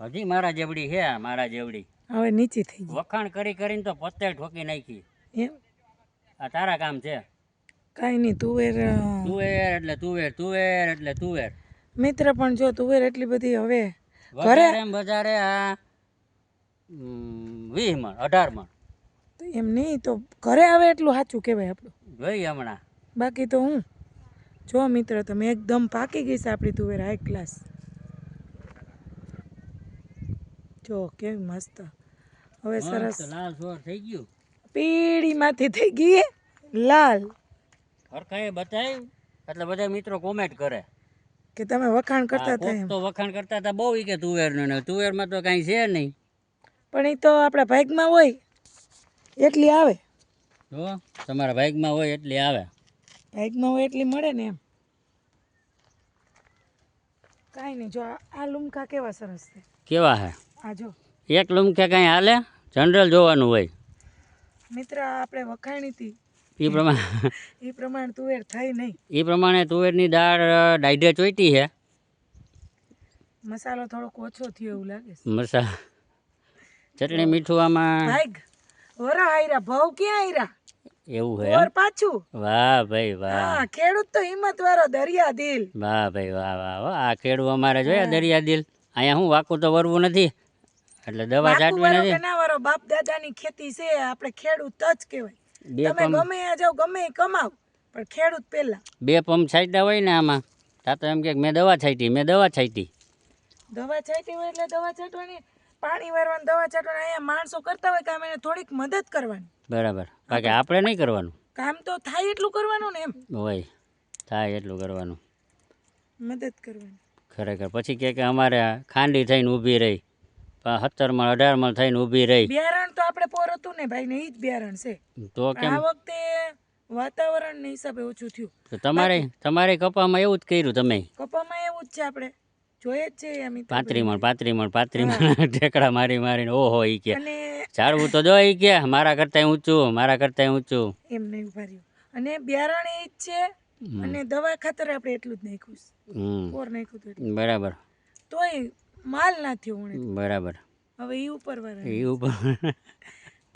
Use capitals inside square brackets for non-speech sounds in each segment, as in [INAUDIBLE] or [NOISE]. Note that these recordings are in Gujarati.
હજી મારા જેવડી હે મારા જેવડી. હવે નીચી થઈ ગઈ. વખાણ કરી કરીને તો પત્તે ઠોકી નાખી. એમ? આ તારા કામ છે? કાંઈ નહીં તુવેર તુવેર એટલે તુવેર તુવેર એટલે તુવેર. મિત્ર પણ જો તુવેર એટલી બધી હવે ઘરે એમ વધારે આ વીસ મણ અઢાર મણ. તો એમ નહીં તો ઘરે આવે એટલું સાચું કહેવાય આપણું. ભાઈ હમણાં. બાકી તો હું. જો મિત્ર તમે એકદમ પાકી ગઈ છે આપણી તુવેર હાઈ ક્લાસ જો કેવી મસ્ત. હવે સરસ. લાલ સોર થઈ ગયું. પીળીમાંથી થઈ ગઈ લાલ. હરખાએ બતાવ્યું એટલે બધા મિત્રો કોમેન્ટ કરે. કે તમે વખાણ કરતા હતા તો વખાણ કરતા હતા બહુ કે તુવેરનું ને તુવેરમાં તો કાંઈ છે નહીં. પણ એ તો આપણા ભાગમાં હોય એટલી આવે. જો તમારા બાઇકમાં હોય એટલી આવે. ભાગમાં હોય એટલી મળે ને એમ. કાંઈ નહીં જો આ- લુમકા કેવા સરસ છે. કેવા હે? એક લુમકે કઈ હાલે? જનરલ જોવાનું હોય. મિત્ર આપણે વખાણી હતી. એ પ્રમાણે એ પ્રમાણે તુવેર થઈ નહીં. એ પ્રમાણે તુવેરની દાળ ડાયડે ચોઈટી છે મસાલો થોડોક ઓછો થયો એવું લાગે છે. મસા ચટણી મીઠું આમાં વરા આયરા ભાવ ક્યાં આયરા? એવું હે ઓર પાછું? વાહ ભાઈ વાહ. હા ખેડૂત તો હિંમત વાળો દરિયા દિલ વાહ ભાઈ વાહ વાહ વાહ. આ ખેડૂ અમારે જોયા દરિયા દિલ અહીંયા હું વાકું તો વરવું નથી. એટલે દવા છાંટવી નથી. વાળો બાપ દાદાની ખેતી છે આપણે ખેડૂત જ કહેવાય. તમે ગમે જાઓ ગમે કમાવ પણ ખેડૂત પહેલા. બે પંપ છાંટતા હોય ને આમાં તા તો એમ કે મેં દવા છાંટી મેં દવા છાંટી. દવા છાંટી હોય એટલે દવા છાંટવાની પાણી વારવાની દવા છાંટવાની અહીંયા માણસો કરતા હોય કામ એને થોડીક મદદ કરવાની. બરાબર. બાકી આપણે નહીં કરવાનું. કામ તો થાય એટલું કરવાનું ને એમ. હોય થાય એટલું કરવાનું. મદદ કરવાની. ખરેખર. પછી કે અમારે ખાંડી થઈને ઊભી રહી. સત્તરમાં અઢારમાં થઈને ઊભી રહી. બિયારણ તો આપણે પોર હતું ને ભાઈ ને ઈ જ બિયારણ છે. તો કેમ? આ વખતે વાતાવરણના હિસાબે ઓછું થયું. તો તમારે તમારે કપામાં એવું જ કર્યું તમે? કપામાં એવું જ છે આપણે. જોઈએ જ છે એમ પાંત્રી મણ પાંત્રી મણ પાંત્રી મણ [LAUGHS] ઠેકડા મારી મારીને ઓહો ઈ કે. અને ઝાડવું તો જો ઈ કે મારા કરતાંય ઊંચું મારા કરતા ઊંચું. એમ નહીં ઊભા રહ્યું. અને બિયારણ એ જ છે અને દવા ખાતર આપણે એટલું જ નાખ્યું પોર નાખ્યું હતું બરાબર. તોય માલ નથી ઉણે. બરાબર. હવે ઈ ઉપર વાળા. એ ઉપર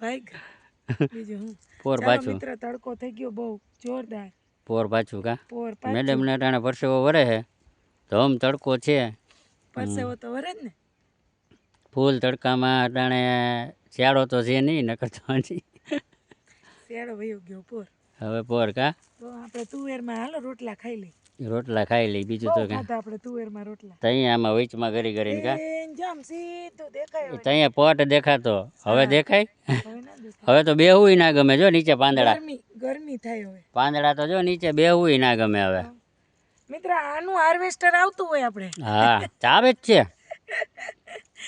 ભાઈ બીજું હું. પોર પાછું. મિત્ર તડકો થઈ ગયો બહુ. જોરદાર. પોર પાછું કા? પોર પાછું. મેડમને ટાણે પરસેવો વરે છે ધમ તડકો છે. પરસેવો તો વરે જ ને. ફૂલ તડકામાં અટાણે શિયાળો તો છે નહીં નકર તો શિયાળો વયો ગયો પોર. હવે પોર કા? તો આપણે તુવેરમાં હાલો રોટલા ખાઈ લઈ રોટલા ખાઈ લઈ બીજું તો કાંઈ આપણે તુવેરમાં રોટલા. તઈ આમાં વચમાં કરી કરીને કા? જામ સીધું દેખાય. ત્યાં પોટ દેખાતો. હવે દેખાય? હવે ના તો બેહુંય ના ગમે જો નીચે પાંદડા. ગરમી ગરમી થાય હવે. પાંદડા તો જો નીચે બેહુંય ના ગમે હવે. મિત્ર આનું હાર્વેસ્ટર આવતું હોય આપણે. હા ચાવે જ છે.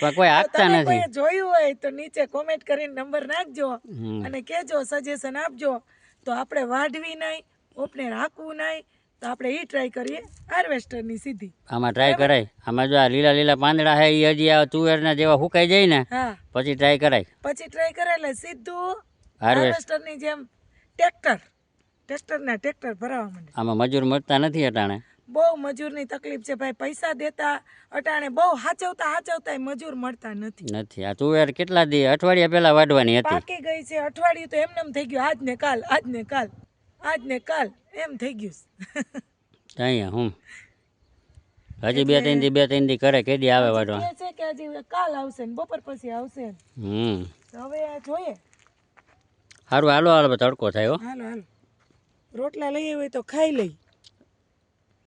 પણ કોઈ આપતા નથી. જોયું હોય તો નીચે કોમેન્ટ કરીને નંબર નાખજો અને કેજો સજેશન આપજો. તો આપણે વાઢવી નહીં ઓપને રાખવું નહીં તો આપણે એ ટ્રાય કરીએ હાર્વેસ્ટરની સીધી. આમાં ટ્રાય કરાય. આમાં જો આ લીલા લીલા પાંદડા છે એ હજી આ તુવેરના જેવા સુકાઈ જાય ને પછી ટ્રાય કરાય. પછી ટ્રાય કરે એટલે સીધું હાર્વેસ્ટરની જેમ ટ્રેક્ટર ટ્રેક્ટરના ટ્રેક્ટર ભરાવા માંડે. આમાં મજૂર મળતા નથી અટાણે. બહુ મજૂરની તકલીફ છે ભાઈ. પૈસા દેતા અટાણે બહુ હાચવતા હાચવતા મજૂર મળતા નથી. નથી. આ તુવેર કેટલા દી? અઠવાડિયા પહેલા વાઢવાની હતી. પાકી ગઈ છે. અઠવાડિયું તો એમને એમ થઈ ગયું. આજ ને કાલ આજ ને કાલ આજ ને કાલ. એમ થઈ ગયું. અહીંયા હું? [LAUGHS] હજી બે ત્રણ દી બે ત્રણ દી કરે કેદી આવે વાઢવા. છે કે હજી કાલ આવશે ને બપોર પછી આવશે. હમ. હવે આ જોઈએ. સારું હાલો હાલો તડકો થાય હો. હાલો હાલો. રોટલા લઈએ હોય તો ખાઈ લઈ.